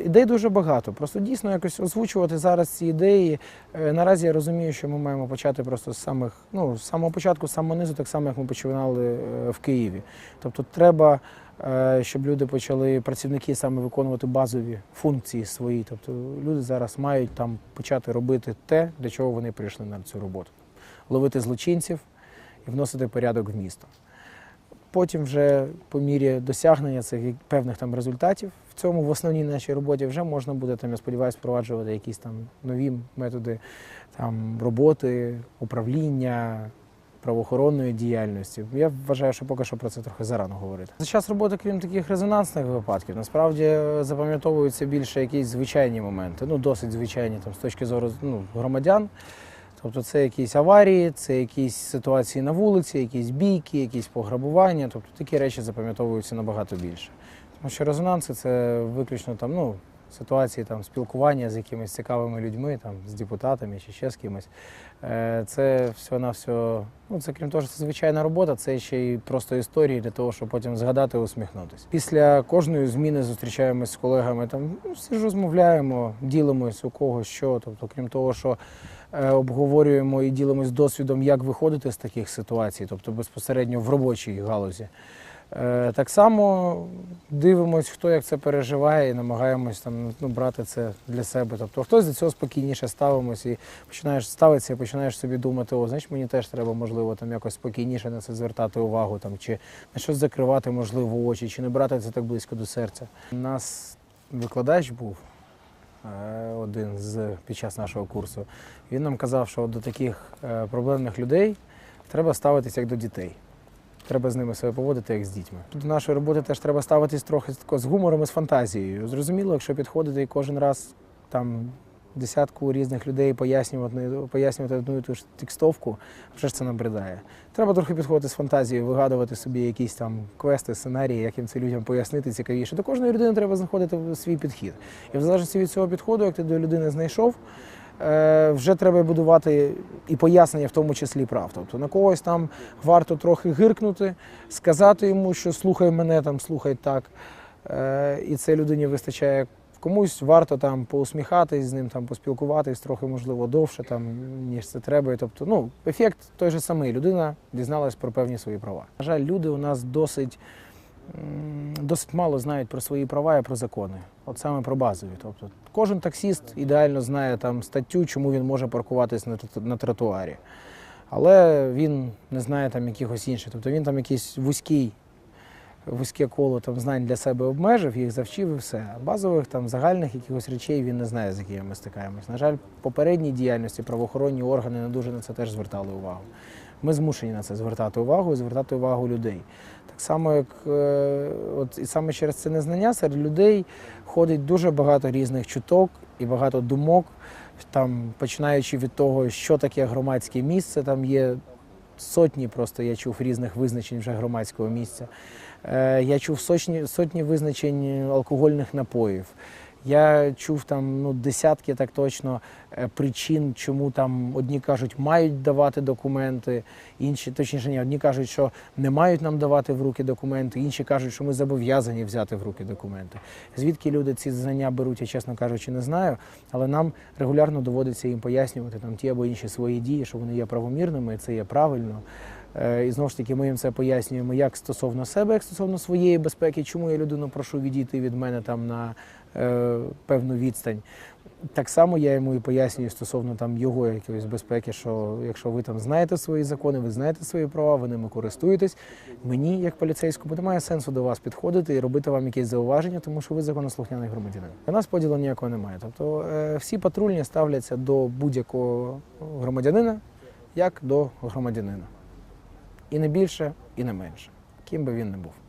Ідей дуже багато. Просто дійсно якось озвучувати зараз ці ідеї. Е, Наразі я розумію, що ми маємо почати просто з самих, ну, з самого початку, з самого низу, так само, як ми починали е, в Києві. Тобто треба, е, щоб люди почали, працівники саме виконувати базові функції свої. Тобто люди зараз мають там почати робити те, для чого вони прийшли на цю роботу. Ловити злочинців і вносити порядок в місто. Потім вже по мірі досягнення цих певних там результатів цьому в основній нашій роботі вже можна буде там, я сподіваюся, впроваджувати якісь там нові методи там роботи, управління. Правоохоронної діяльності. Я вважаю, що поки що про це трохи зарано говорити. За час роботи, крім таких резонансних випадків, насправді запам'ятовуються більше якісь звичайні моменти, ну досить звичайні там з точки зору ну, громадян. Тобто це якісь аварії, це якісь ситуації на вулиці, якісь бійки, якісь пограбування. Тобто такі речі запам'ятовуються набагато більше. Тому що резонанси це виключно там, ну, ситуації там, спілкування з якимись цікавими людьми, там, з депутатами чи ще з кимось. Е, Це все на все, ну це крім того, що це звичайна робота, це ще й просто історії для того, щоб потім згадати і усміхнутися. Після кожної зміни зустрічаємось з колегами, там ну, всі ж розмовляємо, ділимось у кого що. Тобто, крім того, що е, обговорюємо і ділимось досвідом, як виходити з таких ситуацій, тобто безпосередньо в робочій галузі. Е, Так само дивимось, хто як це переживає, і намагаємось там ну, брати це для себе. Тобто хтось до цього спокійніше ставимось і починаєш ставитися, і починаєш собі думати, о, значить мені теж треба, можливо, там якось спокійніше на це звертати увагу, там, чи на щось закривати, можливо, очі, чи не брати це так близько до серця. У нас викладач був е, один з під час нашого курсу. Він нам казав, що до таких е, проблемних людей треба ставитися як до дітей. Треба з ними себе поводити як з дітьми. До нашої роботи теж треба ставитись трохи з гумором і з фантазією. Зрозуміло, якщо підходити і кожен раз там десятку різних людей пояснювати, пояснювати одну і ту ж текстовку, вже ж це набридає. Треба трохи підходити з фантазією, вигадувати собі якісь там квести, сценарії, як їм це людям пояснити цікавіше. До кожної людини треба знаходити свій підхід. І в залежності від цього підходу, як ти до людини знайшов, вже треба будувати і пояснення, в тому числі прав. Тобто на когось там варто трохи гиркнути, сказати йому, що слухай мене, там слухай так. Е, І це людині вистачає. Комусь варто там поусміхатись з ним, там поспілкуватись трохи, можливо, довше, там, ніж це треба. Тобто, ну, ефект той же самий. Людина дізналась про певні свої права. На жаль, люди у нас досить, досить мало знають про свої права і про закони. От саме про базові. Тобто, кожен таксіст ідеально знає там статтю, чому він може паркуватись на, тротуарі. Але він не знає там якихось інших. Тобто він там якийсь вузький вузьке коло там знань для себе обмежив, їх завчив і все. А базових там загальних якихось речей він не знає, з якими ми стикаємось. На жаль, попередній діяльності правоохоронні органи не дуже на це теж звертали увагу. Ми змушені на це звертати увагу і звертати увагу людей. Так само, як е, от і саме через це незнання серед людей ходить дуже багато різних чуток і багато думок, там починаючи від того, що таке громадське місце, там є сотні просто я чув різних визначень вже громадського місця. Е, Я чув сотні, сотні визначень алкогольних напоїв. Я чув там ну, десятки так точно е, причин, чому там одні кажуть, мають давати документи, інші, точніше, ні, одні кажуть, що не мають нам давати в руки документи, інші кажуть, що ми зобов'язані взяти в руки документи. Звідки люди ці знання беруть, я чесно кажучи, не знаю, але нам регулярно доводиться їм пояснювати там ті або інші свої дії, що вони є правомірними, це є правильно. Е, І знову ж таки, ми їм це пояснюємо як стосовно себе, як стосовно своєї безпеки, чому я людину прошу відійти від мене там на певну відстань. Так само я йому і пояснюю стосовно там його якоїсь безпеки, що якщо ви там знаєте свої закони, ви знаєте свої права, ви ними користуєтесь. Мені, як поліцейському, немає сенсу до вас підходити і робити вам якісь зауваження, тому що ви законослухняний громадянин. У нас поділу ніякого немає. Тобто е, всі патрульні ставляться до будь-якого громадянина як до громадянина. І не більше, і не менше, ким би він не був.